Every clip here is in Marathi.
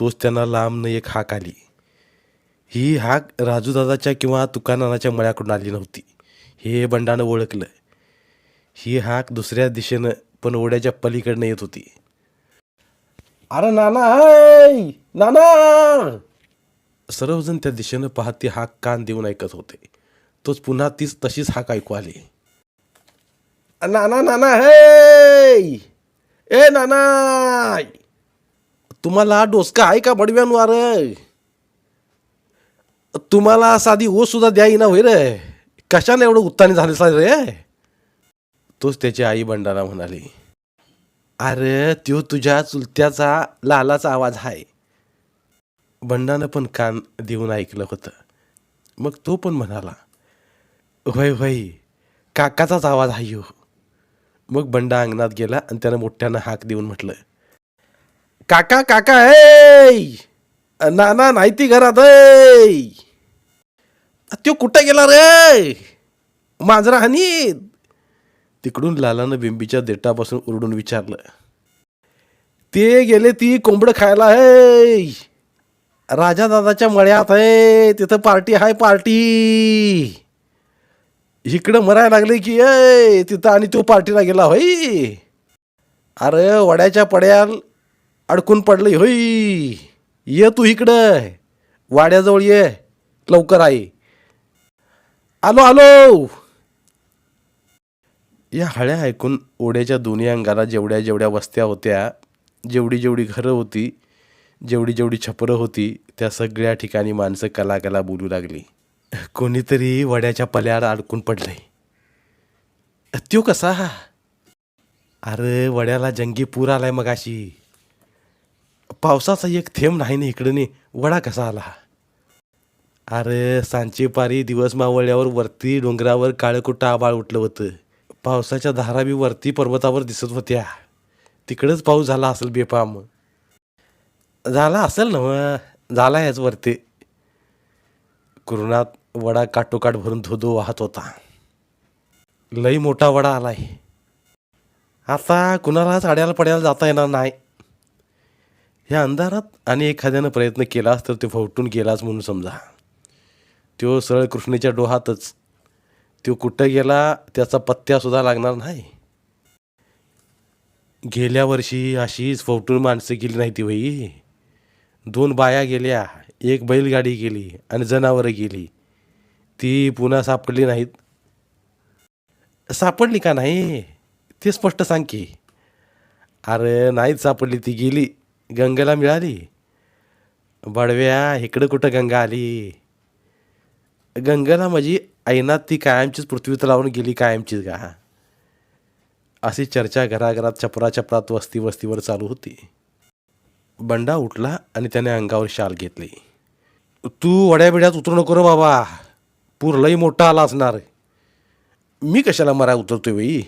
तोच त्यांना लांबनं एक हाक आली. ही हाक राजूदादाच्या किंवा तुकानानाच्या मळ्याकडून आली नव्हती. हे बंडानं ओळखलं. ही हाक दुसऱ्या दिशेनं पण ओढ्याच्या पलीकडनं येत होती. अरे नाना हाय नाना! सर्वजण त्या दिशेनं पाहत ती हाक कान देऊन ऐकत होते. तोच पुन्हा तीच तशीच हाक ऐकू आली. नाना नाना हे ए नाना तुम्हाला डोसका आहे का बडव्यानु? तुम्हाला साधी ओ सुद्धा द्याई ना रे. कशाने एवढं उत्तानी झाले सर रे? तोच त्याची आई बंडाला म्हणाली. अरे त्यो तुझ्या चुलत्याचा लालाचा आवाज आहे बंडानं पण कान देऊन ऐकलं होतं. मग तो पण म्हणाला होय होय काकाचाच आवाज आहे हो मग बंडा अंगणात गेला आणि त्यानं मोठ्यानं हाक देऊन म्हटलं काका काका हे नाना नाही ती घरात ऐ! त्यो कुठं गेला रे? मांजरा हानीत तिकडून लालानं बिंबीच्या देटापासून उरडून विचारलं. ते गेले ती कोंबडं खायला आहे राजा दादाच्या मळ्यात आहे तिथं पार्टी आहे पार्टी! इकडं मरायला लागले की ए तिथं आणि तो पार्टीला गेला होई अरे वड्याच्या पड्याल अडकून पडलं होय ये तू इकडं. वाड्याजवळ ये लवकर आहे आलो आलो. या हळ्या ऐकून ओढ्याच्या दोन्ही अंगाला जेवढ्या जेवढ्या वस्त्या होत्या जेवढी जेवढी घरं होती जेवढी जेवढी छपरं होती त्या सगळ्या ठिकाणी माणसं कला कला बोलू लागली. कोणीतरी वड्याच्या पल्याड अडकून पडलंय. त्यो कसा अरे वड्याला जंगी पूर आलाय मगाशी. पावसाचा एक थेंब नाही ना इकडं नाही वडा कसा आला? अरे सांचे पारी दिवस मावळल्यावर वरती डोंगरावर काळकुट्ट आबाळ उठलं होतं. पावसाच्या धारा बी वरती पर्वतावर दिसत होत्या. तिकडंच पाऊस झाला असेल बेपाम झाला असेल ना मग झाला याच वरती. कुरुणात वडा काटोकाट भरून धोधो वाहत होता. लई मोठा वडा आलाय. आता कुणालाच अड्याला पड्याला जाता येणार नाही. ह्या अंधारात आणि एखाद्यानं प्रयत्न केलाच तर तो फवटून गेलाच म्हणून समजा. तो सरळ कृष्णेच्या डोहातच. तो कुठं गेला त्याचा पत्त्यासुद्धा लागणार नाही. गेल्या वर्षी अशीच फवटून माणसं गेली नाही ती वही दोन बाया गेल्या एक बैलगाडी गेली आणि जनावरं गेली. ती पुन्हा सापडली नाहीत. सापडली का नाही? ते स्पष्ट सांग की. अरे नाहीच सापडली ती गेली. गंगेला मिळाली. बडव्या इकडं कुठं गंगा आली? गंगेला माझी ऐनात ती कायमचीच पृथ्वीत लावून गेली कायमचीच का अशी चर्चा घराघरात चपरा चपरात वस्ती वस्तीवर चालू होती. बंडा उठला आणि त्याने अंगावर शाल घेतली. तू वड्याबिड्यात उतरू नको रे बाबा. पूर लई मोठा आला असणार. मी कशाला मरा उतरतोय बाई?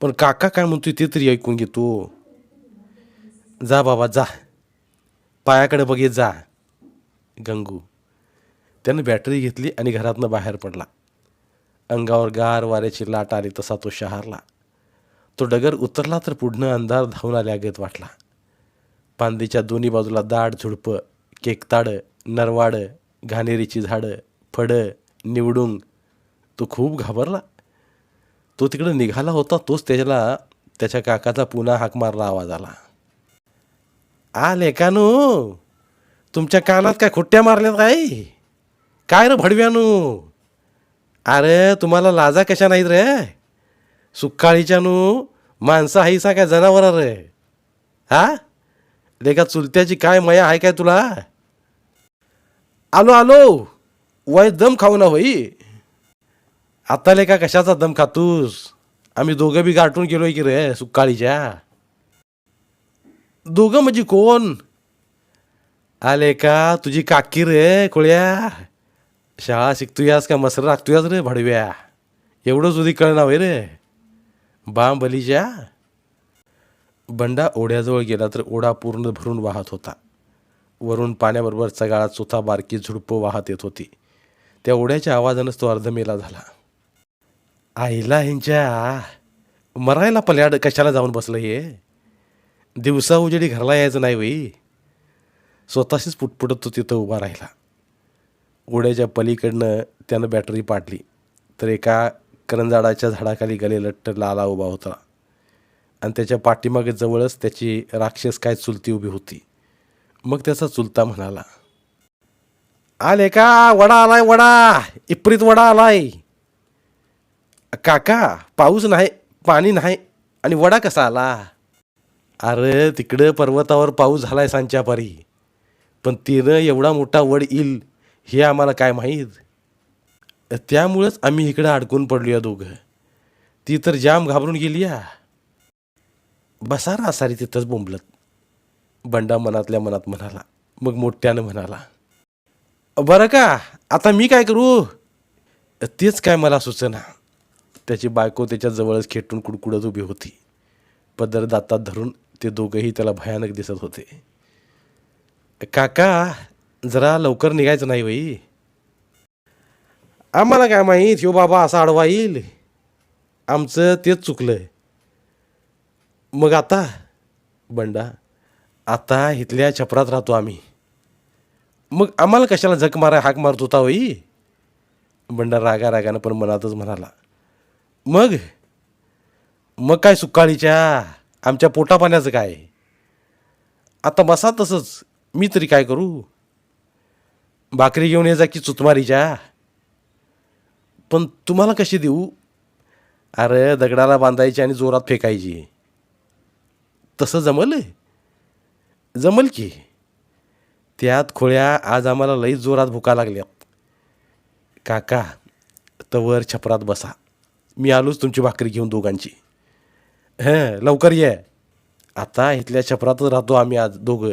पण काका काय म्हणतोय ते तरी ऐकून घेतो जा बाबा जा. पायाकडे बघित जा. गंगू. त्यानं बॅटरी घेतली आणि घरातनं बाहेर पडला. अंगावर गार वाऱ्याची लाट आली तसा तो शहारला. तो डगर उतरला तर पुढनं अंधार धावून आल्यागत वाटला. पांदीच्या दोन्ही बाजूला दाट झुडपं केकताडं नरवाडं घाणेरीची झाडं फडं निवडुंग. तो खूप घाबरला. तो तिकडं निघाला होता तोच त्याला त्याच्या काकाचा पुन्हा हाक मारला आवाज आला. आ लेकानू तुमच्या कानात काय खुट्ट्या मारल्यात काय काय रे भडव्यानू अरे तुम्हाला लाजा कशा नाहीत रे? सुक्काळीच्यानू माणसं हायसा काय जनावर रे? हा? लेका चुलत्याची काय मया आहे काय तुला? आलो आलो. वय दम खाऊ ना होई. आता लेका कशाचा दम खातूस? आम्ही दोघं बी गाठून गेलोय की रे सुक्काळीच्या दोघं म्हणजे कोण? आले का? तुझी काकी रे कोळ्या. शाळा शिकतोयास का? मसर राखतोयास रे भडव्या. एवढंच उदी कळणार होय रे. बाम बलीच्या बंडा ओढ्याजवळ गेला तर ओढा पूर्ण भरून वाहत होता. वरून पाण्याबरोबर चगाळा चुथा बारकी झुडपं वाहत येत होती. त्या ओढ्याच्या आवाजानंच तो अर्धमेला झाला. आईला ह्यांच्या मरायला पल्याड कशाला जाऊन बसलं हे? दिवसा उजेडी घरला यायचं नाही वई स्वतःशीच पुटपुटत तो तिथं उभा राहिला. उड्याच्या पलीकडनं त्यानं बॅटरी पाडली. तर एका करंजाडाच्या झाडाखाली गले लट्ट लाला उभा होता. आणि त्याच्या पाठीमागे जवळच त्याची राक्षस काय चुलती उभी होती. मग त्याचा चुलता म्हणाला आले का? वडा आलाय वडा! इपरीत वडा आलाय. काका पाऊस नाही पाणी नाही आणि वडा कसा आला? अरे तिकडं पर्वतावर पाऊस झालाय सांच्या पारी पण तिनं एवढा मोठा वड येईल हे आम्हाला काय माहीत? त्यामुळंच आम्ही इकडं अडकून पडलो या दोघं. ती तर जाम घाबरून गेली या बसा रासारी तिथंच बोंबलत. बंडा मनातल्या मनात म्हणाला मग मोठ्यानं म्हणाला बरं का आता मी काय करू? तेच काय मला सुचना. त्याची बायको त्याच्या जवळच खेटून कुडकुडत उभी होती. पदर दातात धरून ते दोघंही त्याला भयानक दिसत होते. काका जरा लवकर निघायचं नाही बाई. आम्हाला काय माहीत ह्यो बाबा असा आडवा येईल. आमचं तेच चुकलं मग आता? बंडा आता इथल्या छपरात राहतो आम्ही. मग आम्हाला कशाला झक मारा हाक मारत होता होई बंडा रागा रागानं पण मनातच म्हणाला. मग? मग काय सुकाळीच्या आमच्या पोटापाण्याचं काय आता बसा तसंच. मी तरी काय करू? भाकरी घेऊन ये जा की चुतमारीच्या पण तुम्हाला कशी देऊ? अरे दगडाला बांधायची आणि जोरात फेकायची. तसं जमल? जमल की. त्यात खोळ्या आज आम्हाला लई जोरात भुका लागल्यात काका तवर छपरात बसा. मी आलोच तुमची भाकरी घेऊन दोघांची. हं लवकर ये. आता इथल्या छपरातच राहतो आम्ही आज दोघं.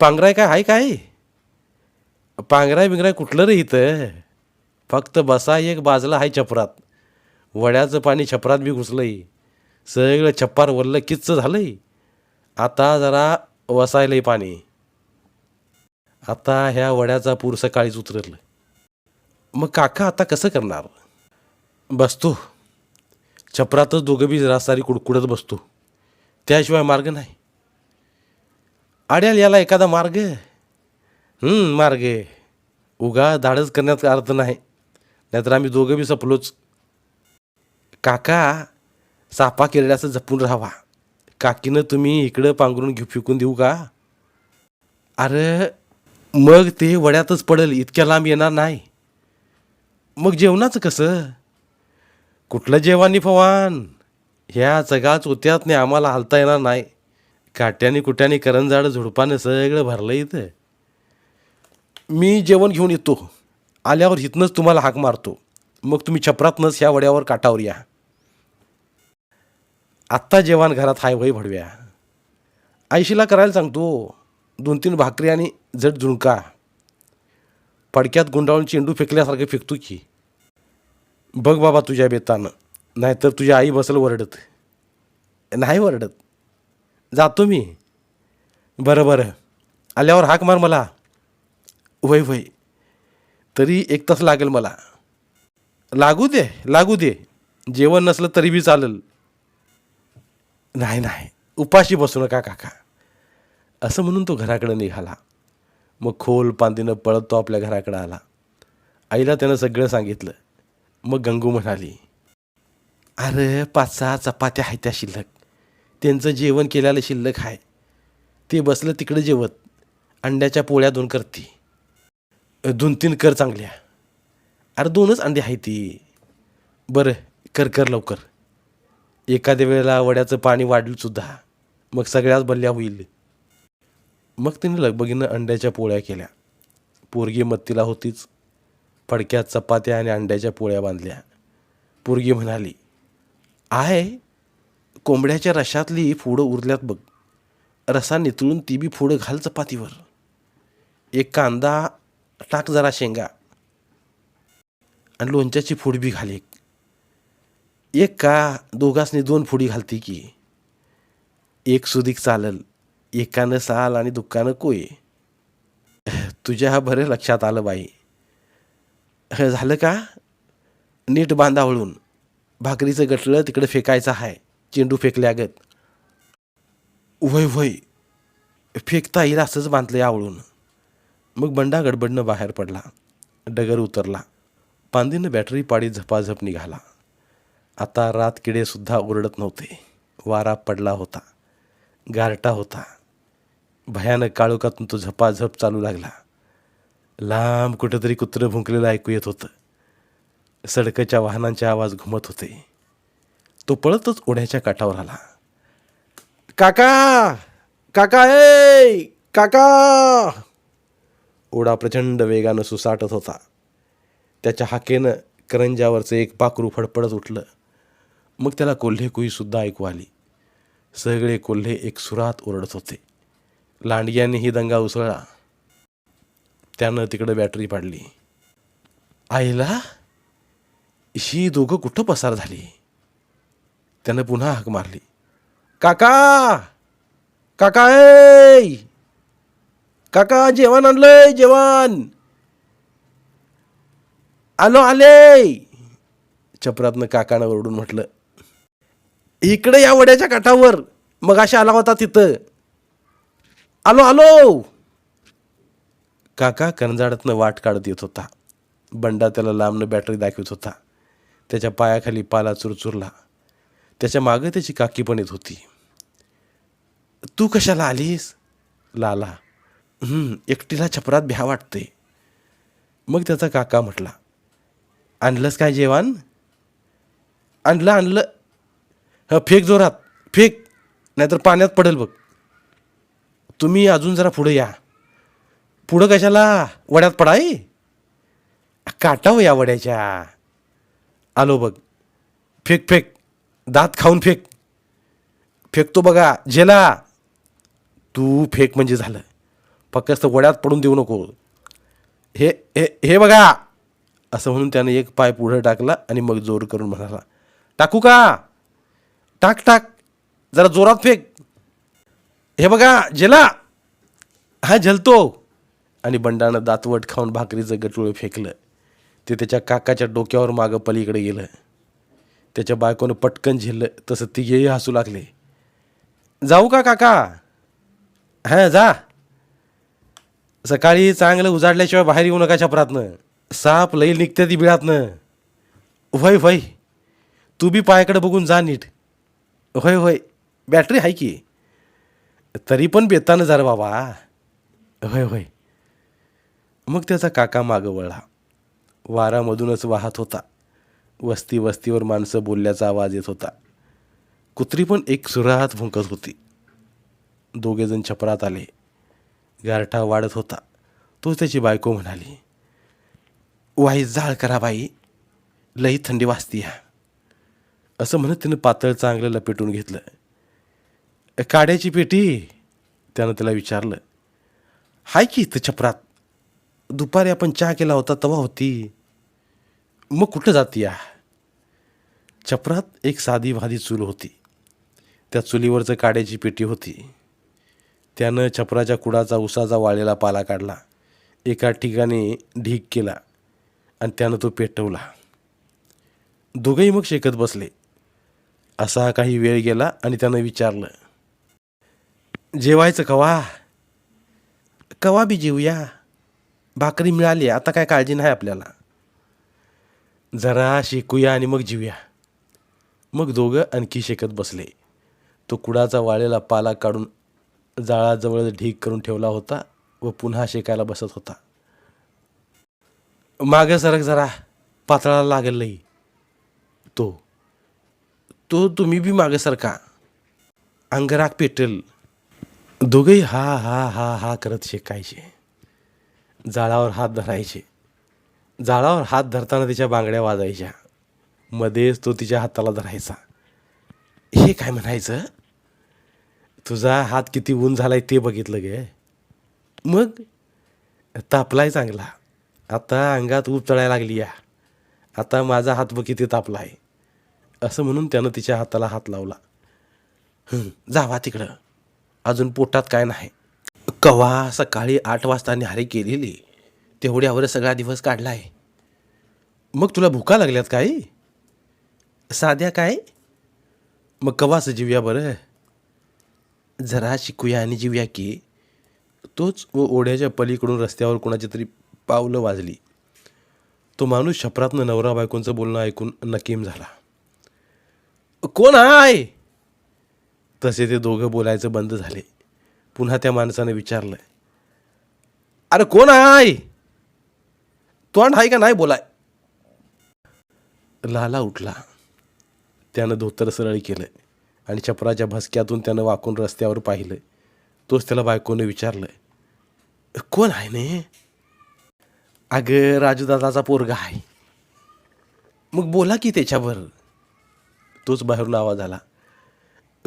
पांघराय काय? आहे काय? पांघराय बिंगराय कुठलं रे इथं? फक्त बसा एक बाजला आहे छपरात. वड्याचं पाणी छपरात बी घुसलंय. सगळं छप्पार वरलं किच्च झालंय. आता जरा वसायलंय पाणी. आता ह्या वड्याचा पूर सकाळीच उतरलं. मग काका आता कसं करणार? बसतो. छपरातच दोघं बी रासारी कुडकुडत बसतो. त्याशिवाय मार्ग नाही. आड्याल याला एखादा मार्ग? मार्ग उगा धाडस करण्यात अर्थ नाही. नाहीतर आम्ही दोघं बी सपलोच. काका सापा किरड्याचं जपून राहावा. काकीनं तुम्ही इकडं पांघरून घेऊ फेकून देऊ का? अरे मग ते वड्यातच पडेल इतक्या लांब येणार नाही. मग जेवणाचं कसं? कुठलं जेवानी फवान ह्या जगाच उत्यातने आम्हाला हालता येणार नाही. काट्याने कुट्याने करंजाड झुडपानं सगळं भरलं इथं. मी जेवण घेऊन येतो. आल्यावर इथनंच तुम्हाला हाक मारतो. मग तुम्ही छपरातनंच ह्या वड्यावर काठावर या. आत्ता जेवण घरात हाय वय भडव्या. आयशीला करायला सांगतो. दोन तीन भाकरी आणि जड झुणका. पडक्यात गुंडाळून चेंडू फेकल्यासारखं फेकतो की. बघ बाबा तुझ्या बेतानं. नाहीतर तुझी आई बसल वरडत. नाही वरडत. जातो मी. बरं बरं. आल्यावर हाक मार मला. वय वय तरी एक तास लागेल मला. लागू दे लागू दे. जेवण नसलं तरी बी चालेल. नाही नाही. उपाशी बसू नका काका. असं म्हणून तो घराकडे निघाला. मग खोल पांदीनं पळत तो आपल्या घराकडे आला. आईला त्यानं सगळं सांगितलं. मग गंगू म्हणाली अरे पाच सहा चपात्या आहेत त्या शिल्लक. त्यांचं जेवण केलेलं शिल्लक आहे ते बसलं तिकडे जेवत. अंड्याच्या पोळ्या दोन करती. दोन तीन कर चांगल्या. अरे दोनच अंडे आहे ती. बरं कर कर लवकर. एखाद्या वेळेला वड्याचं पाणी वाढलंसुद्धा मग सगळ्याच बल्ल्या होईल. मग तिने लगबगीनं अंड्याच्या पोळ्या केल्या. पोरगी मत्तीला होतीच. फडक्यात चपात्या आणि अंड्याच्या पोळ्या बांधल्या. पोरगी म्हणाली आहे कोंबड्याच्या रशातली फुडं उरल्यात बघ. रसा नितळून ती बी फुडं घाल चपातीवर. एक कांदा टाक जरा शेंगा. आणि लोणच्याची फोड बी घाल एक. एक का दोघासनी दोन फोडी घालती की. एक सुदीक चालल एकानं साल आणि दुःखानं कोय. तुझ्या बरं लक्षात आलं बाई. हे झालं का? नीट बांधा वळून भाकरीचं गटलं तिकडे फेकायचं आहे चेंडू फेकल्यागत वय वय फेकता येईल असंच बांधलं आवळून. मग बंडा गडबडनं बाहेर पडला. डगर उतरला. पांदीनं बॅटरी पाडी झपाझप निघाला. आता रात किडेसुद्धा ओरडत नव्हते. वारा पडला होता. गारटा होता. भयानक काळोखातून तो झपाझप चालू लागला. लांब कुठंतरी कुत्रं भुंकलेलं ऐकू येत होतं. सडकच्या वाहनांचे आवाज घुमत होते. तो पळतच ओढ्याच्या काठावर आला. काका! काका ए काका! ओढा प्रचंड वेगानं सुसाटत होता. त्याच्या हाकेनं करंजावरचं एक पाखरू फडफडत उठलं. मग त्याला कोल्हे कुईसुद्धा ऐकू आली. सगळे कोल्हे एक सुरात ओरडत होते. लांडग्यानेही दंगा उसळला. त्यानं तिकडं बॅटरी पाडली. आईला? ही दोघं कुठं पसार झाली? त्यानं पुन्हा हाक मारली. काका! काका ए काका जेवण आणलंय जेवण! आलो आले! चपरातनं काकानं ओरडून म्हटलं इकडे या वड्याच्या काठावर मग अशा आला होता तिथं. आलो आलो! काका करंजाडातनं वाट काढत येत होता. बंडा त्याला लांबनं बॅटरी दाखवत होता. त्याच्या पायाखाली पाला चुरचुरला. त्याच्या मागं त्याची काकी पण येत होती. तू कशाला आलीस? लाला. एकटीला छपरात भ्या वाटते मग त्याचा काका म्हटला आणलंस काय जेवण? आणलं आणलं. ह फेक जोरात फेक नाहीतर पाण्यात पडेल बघ. तुम्ही अजून जरा पुढे या. पुढं कशाला? वड्यात पडाय काटाव हो या वड्याच्या. आलो बघ. फेक फेक. दात खाऊन फेक. फेकतो बघा. झेला तू फेक म्हणजे झालं. फक्त वड्यात पडून देऊ नको. हे हे हे बघा. असं म्हणून त्याने एक पाय पुढं टाकला आणि मग जोर करून म्हणाला टाकू का? टाक टाक. जरा जोरात फेक. हे बघा झेला हा झलतो आणि बंडानं दातवट खाऊन भाकरीचं गटुळं फेकलं. ते त्याच्या काकाच्या डोक्यावर मागं पलीकडे गेलं. त्याच्या बायकोनं पटकन झेललं तसं तिघेही हसू लागले. जाऊ का काका? हां जा. सकाळी चांगलं उजाडल्याशिवाय बाहेर येऊ नका छपरातनं. साप लई निघते ती बिळातनं. होय होय. तू बी पायाकडे बघून जा नीट. होय होय. बॅटरी आहे की. तरी पण बेतानं जरा बाबा. होय होय. मग त्याचा काका मागं वळला. वारामधूनच वाहत होता. वस्ती वस्तीवर माणसं बोलल्याचा आवाज येत होता. कुत्री पण एक सुराहात भुंकत होती. दोघेजण छपरात आले. गारठा वाढत होता. तो त्याची बायको म्हणाली वाई जाळ करा बाई. लई थंडी वाजती ह्या. असं म्हणत तिनं पातळ चांगलं लपेटून घेतलं. काड्याची पेटी. त्यानं त्याला विचारलं हाय की इथं छपरात? दुपारी आपण चहा केला होता तवा होती. मग कुठं जाती या? छपरात एक साधी भादी चूल होती. त्या चुलीवरचं काड्याची पेटी होती. त्यानं छपराच्या कुडाचा उसाचा वाळलेला पाला काढला. एका ठिकाणी ढीक केला आणि त्यानं तो पेटवला दोघंही मग शेकत बसले. असा काही वेळ गेला आणि त्यानं विचारलं जेवायचं कवा? कवा बी जेवूया भाकरी मिळाली आता काय काळजी नाही आपल्याला. जरा शिकूया आणि मग जिवूया मग दोघं आणखी शेकत बसले. तो कुडाचा वाळलेला पाला काढून जाळाजवळ ढीक करून ठेवला होता व पुन्हा शेकायला बसत होता. मागं सरक जरा. पातळाला लागेल लई. तो. तो तुम्ही बी मागं सरका. अंगराग पेटेल. दोघंही हा हा हा हा करत शेकायचे. जाळावर हात धरायचे. जाळावर हात धरताना तिच्या बांगड्या वाजायच्या मध्येच तो तिच्या हाताला धरायचा. हे काय म्हणायचं? तुझा हात किती ऊन झालाय ते बघितलं गे. मग? तापलाय चांगला. आता अंगात ऊब चढायला लागली या. आता माझा हात बघ किती तापलाय. असं म्हणून त्यानं तिच्या हाताला हात लावला. जावा तिकडं. अजून पोटात काय नाही. कवा सकाळी आठ वाजता न्याहारी केलेली. तेवढ्यावर सगळा दिवस काढलाय. मग तुला भुका लागल्यात काय? साध्या काय? मग कवाच जीवया बरं. जरा शिकूया आणि जीवया की तोच व ओढ्याच्या पलीकडून रस्त्यावर कोणाची तरी पावलं वाजली. तो माणूस छपरातनं नवरा बायकोंचं बोलणं ऐकून नकीम झाला. कोण आहे? तसे ते दोघं बोलायचं बंद झाले. पुन्हा त्या माणसाने विचारलं अरे कोण आहे तोंड आहे का नाही बोलाय? लाला उठला. त्यानं धोतर सरळ केलं आणि छपराच्या भसक्यातून त्यानं वाकून रस्त्यावर पाहिलं तोच त्याला बायकोनं विचारलं कोण आहे ने? अगं राजूदादाचा पोरगा आहे. मग बोला की त्याच्यावर. तोच बाहेरून आवाज आला.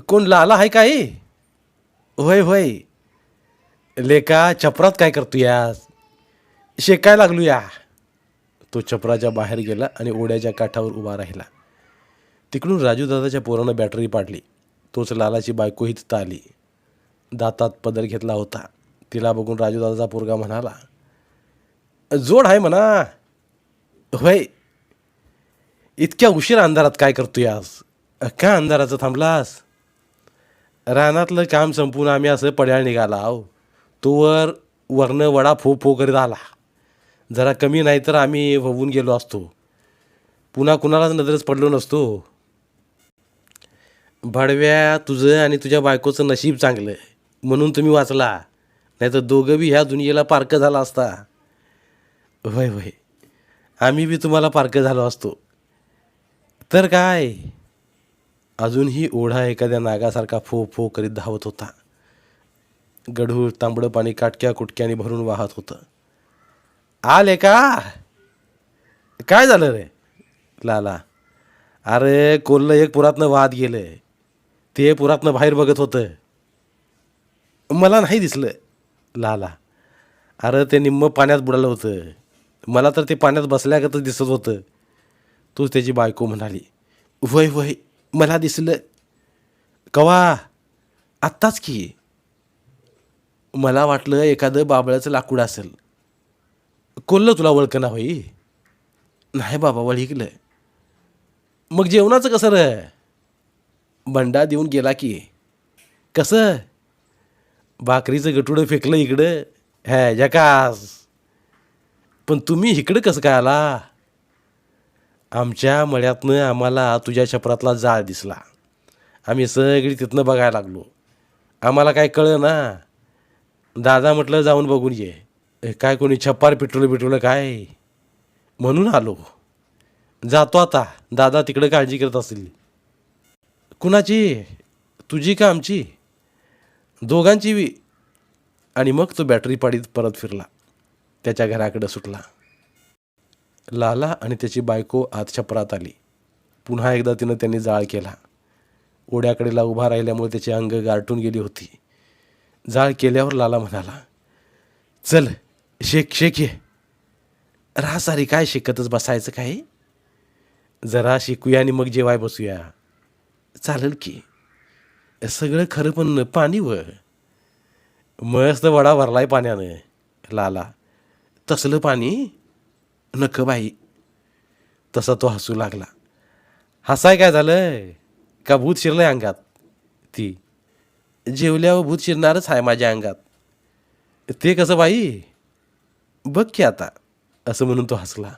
कोण लाला आहे काय होय होय. लेका छपरात काय करतो यास शेकाय लागलो या तो छपराच्या बाहेर गेला आणि ओढ्याच्या काठावर उभा राहिला. तिकडून राजूदादाच्या पोरानं बॅटरी पाडली. तोच लालाची बायकोही तिथं आली दातात पदर घेतला होता. तिला बघून राजूदादाचा पोरगा म्हणाला जोड आहे म्हणा. होय. इतक्या उशीर अंधारात काय करतो यास का अंधाराचं थांबलास? रानातलं काम संपून आम्ही असं पड्याळ निघाला आहो. तोवर वरनं वडा फो फो करीत आला. जरा कमी नाही तर आम्ही होऊन गेलो असतो. पुन्हा कुणालाच नजरच पडलो नसतो. भडव्या तुझं आणि तुझ्या बायकोचं नशीब चांगलं म्हणून तुम्ही वाचला. नाही तर दोघं बी ह्या दुनियेला पारक झाला असता. होय होय आम्ही बी तुम्हाला पारक झालो असतो. तर काय? अजूनही ओढा एखाद्या नागासारखा फो फो करीत धावत होता. गढूळ तांबडं पाणी काटक्या कुटक्याने भरून वाहत होतं. आले का? काय झालं रे? लाला. अरे कोल्लं एक पुरातनं वाद गेलं. ते पुरातनं बाहेर बघत होतं. मला नाही दिसलं. लाला. अरे ते निम्म पाण्यात बुडालं होतं. मला तर ते पाण्यात बसल्यागतच दिसत होतं. तूच त्याची बायको म्हणाली. वय वय. मला दिसलं. कवा? आत्ताच की. मला वाटलं एखादं बाबळाचं लाकूड असेल. कोल्लं तुला वळकना होई? नाही बाबा वळिकलं. मग जेवणाचं कसं र? बंडा देऊन गेला की. कसं? भाकरीचं गटुडं फेकलं इकडं. हॅ जकास. पण तुम्ही इकडं कसं काय आला? आमच्या मळ्यातनं आम्हाला तुझ्या छपरातला जाळ दिसला. आम्ही सगळी तिथनं बघायला लागलो. आम्हाला काय कळलं ना? दादा म्हटलं जाऊन बघून ये. काय कोणी छप्पार पिटवलं पिटवलं काय? म्हणून आलो. जातो आता. दादा तिकडं काळजी करत असतील कुणाची? तुझी का आमची? दोघांची. आणि मग तो बॅटरी पाडीत परत फिरला. त्याच्या घराकडं सुटला. लाला आणि त्याची बायको आत छपरात आली. पुन्हा एकदा तिनं त्यांनी जाळ केला. ओढ्याकडेला उभा राहिल्यामुळे त्याची अंग गारटून गेली होती. जाळ केल्यावर लाला म्हणाला चल शेक शेक ये. राहा सारी काय शिकतच बसायचं काय जरा शिकूया आणि मग जेवाय बसूया. चालेल की. सगळं खरं पण पाणी व. मस्त वडा भरलाय पाण्यानं लाला. तसलं पाणी? नक बाई तसा तो हसू लागला. हसाय काय झालं का भूत शिरलंय अंगात? ती जेवल्यावर भूत शिरणारच आहे माझ्या अंगात. ते कसं बाई? बघ की आता असं म्हणून तो हसला.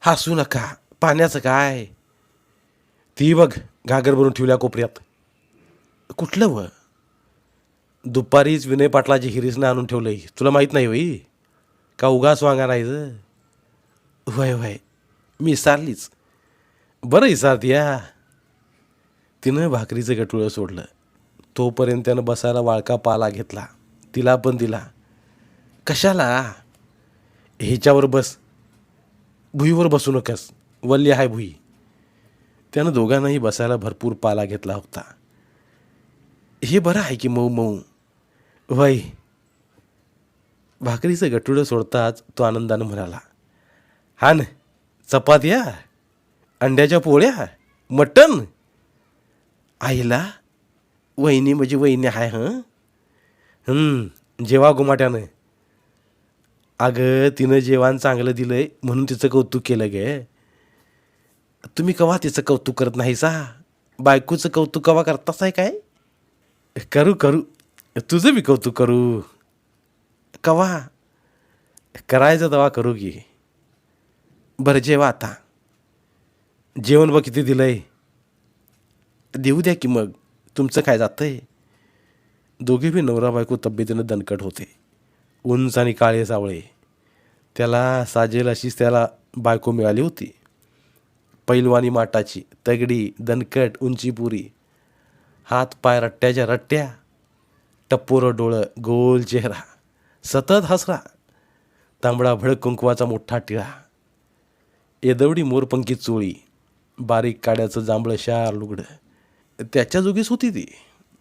हसू नका पाण्याचं काय? ती बघ घागर भरून ठेवल्या कोपऱ्यात. कुठलं व? दुपारीच विनय पाटलाची हिरीसनं आणून ठेवलंय. तुला माहीत नाही होई? का उगास वांगा राहायचं वय वय मी सारलीच. बरं इसारती या तिनं भाकरीचं गटुळं सोडलं. तोपर्यंत त्यानं बसायला वाळका पाला घेतला. तिला पण दिला. कशाला? ह्याच्यावर बस. भुईवर बसू नकस. वल्ली आहे भुई. त्यानं दोघांनाही बसायला भरपूर पाला घेतला होता. हे बरं आहे की मऊ मऊ? वय भाकरीचं गटुडं सोडताच तो आनंदानं म्हणाला. हा न चपात्या अंड्याच्या पोळ्या मटण. आईला वहिनी म्हणजे वहिनी आहे हं? जेवा गुमाट्यानं. अगं तिनं जेवण चांगलं दिलंय म्हणून तिचं कौतुक केलं गे. तुम्ही कवा तिचं कौतुक करत नाही सा बायकोचं कौतुक कवा करताच आहे काय? करू करू. तुझं बी कौतुक करू. कवा? करायचं दवा करू की. बरं जेवा आता. जेवण बघ किती दिलं आहे देऊ द्या की मग. तुमचं काय जातं आहे दोघे बी नवरा बायको तब्येतीनं दणकट होते. उंच आणि काळे सावळे. त्याला साजेल अशीच त्याला बायको मिळाली होती. पैलवानी माटाची तगडी दणकट उंची पुरी. हात पाय रट्ट्याच्या रट्ट्या. टप्पोरं डोळं गोल चेहरा. सतत हसरा. तांबडा भडक कुंकवाचा मोठा टिळा. येदवडी मोरपंखी चोळी बारीक काड्याचं जांभळं शार लुगडं. त्याच्या जोगीच होती ती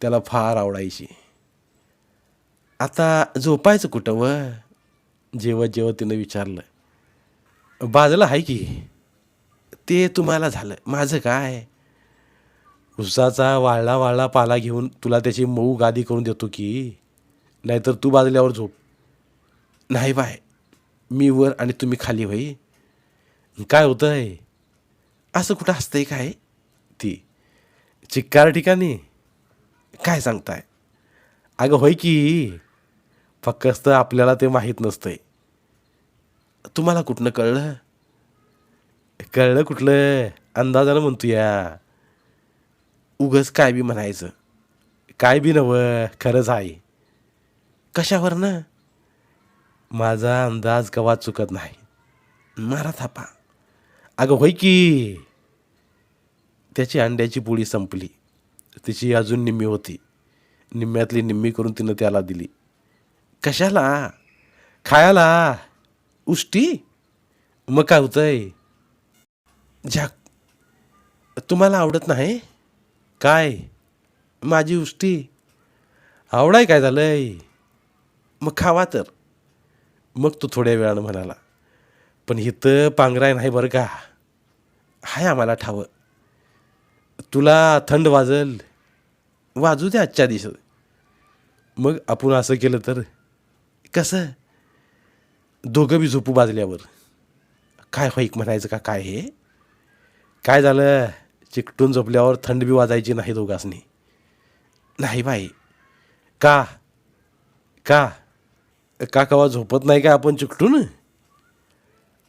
त्याला फार आवडायची. आता झोपायचं कुठं व? जेव्हा जेव्हा तिनं विचारलं बाजलं आहे की ते तुम्हाला झालं माझं काय? उसाचा वाळला वाळला पाला घेऊन तुला त्याची मऊ गादी करून देतो की नाहीतर तू बाजल्यावर झोप. नाही बाय मी वर आणि तुम्ही खाली होई काय होतंय? असं कुठं असतंय काय? ती चिक्कार ठिकाणी. काय सांगताय? अगं होय की फक्त आपल्याला ते माहीत नसतंय. तुम्हाला कुठनं कळलं? कळलं कुठलं? अंदाजानं म्हणतो या उगच काय बी म्हणायचं. काय बी नवं खरंच आहे. कशावर ना माझा अंदाज कवा चुकत नाही. मारा थापा. अगं होय की. त्याची अंड्याची पोळी संपली. तिची अजून निम्मी होती. निम्म्यातली निम्मी करून तिनं त्याला दिली. कशाला? खायला? उष्टी? मग काय होतंय? झ्या तुम्हाला आवडत नाही? काय? माझी उष्टी? आवडाय काय झालंय? मग खावा तर. मग तो थोड्या वेळानं म्हणाला. पण इथं पांघराय नाही बरं का? हाय आम्हाला ठावं. तुला थंड वाजल. वाजू दे आजच्या दिवसात. मग आपण असं केलं तर? कसं? दोघं बी झोपू बाजल्यावर. काय होईक म्हणायचं का काय हे? काय झालं? चिकटून झोपल्यावर थंड बी वाजायची नाही दोघांनी नाही बाई. का? का? का कवा झोपत नाही का आपण चिकटून?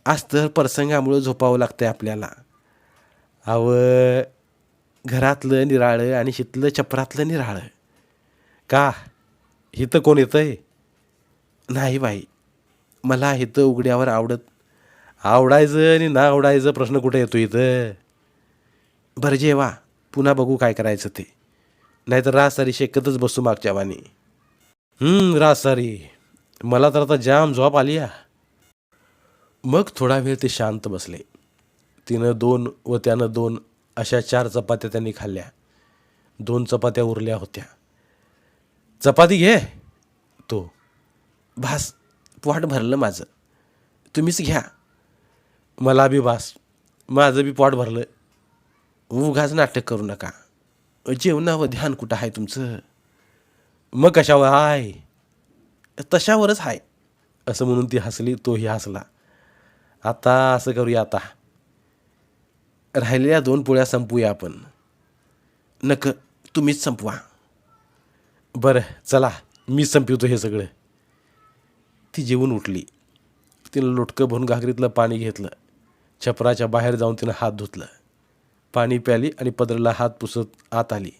आज तर प्रसंगामुळं झोपावं लागतंय आपल्याला. अव घरातलं निराळं आणि शितलं चपरातलं निराळं. का? इथं कोण येतं आहे नाही बाई. मला इथं उघड्यावर आवडत आवडायचं आणि ना आवडायचं प्रश्न कुठे येतो इथं? बरं जेवा पुन्हा बघू काय करायचं ते. नाहीतर रास सारी शेकतच बसू मागच्या वाणी. हम्म सारी मला तर आता जाम झोप आली या. मग थोडा वेळ ते शांत बसले. तिनं दोन व त्यानं दोन अशा चार चपात्या त्यांनी खाल्ल्या. दोन चपात्या उरल्या होत्या. चपाती घे. तो भास पोट भरलं माझं. तुम्हीच घ्या. मला बी भास माझं बी पोट भरलं. उगाच नाटक करू नका. जेवणावर ध्यान कुठं आहे तुमचं? मग कशावर आहे? तशावरच आहे. असं म्हणून ती हसली तोही हसला. आता असं करूया आता. राहिलेल्या दोन पोळ्या संपूया आपण. नक तुम्हीच संपवा. बरं चला मी संपवतो हे सगळं. ती जेवून उठली. तिनं लोटकं भरून घागरीतलं पाणी घेतलं. छपराच्या बाहेर जाऊन तिनं हात धुतलं. पाणी प्याली आणि पदरला हात पुसत आत आली.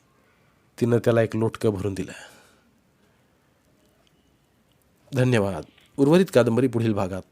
तिनं त्याला एक लोटकं भरून दिलं. धन्यवाद. उर्वरित कादंबरी पुढील भागात.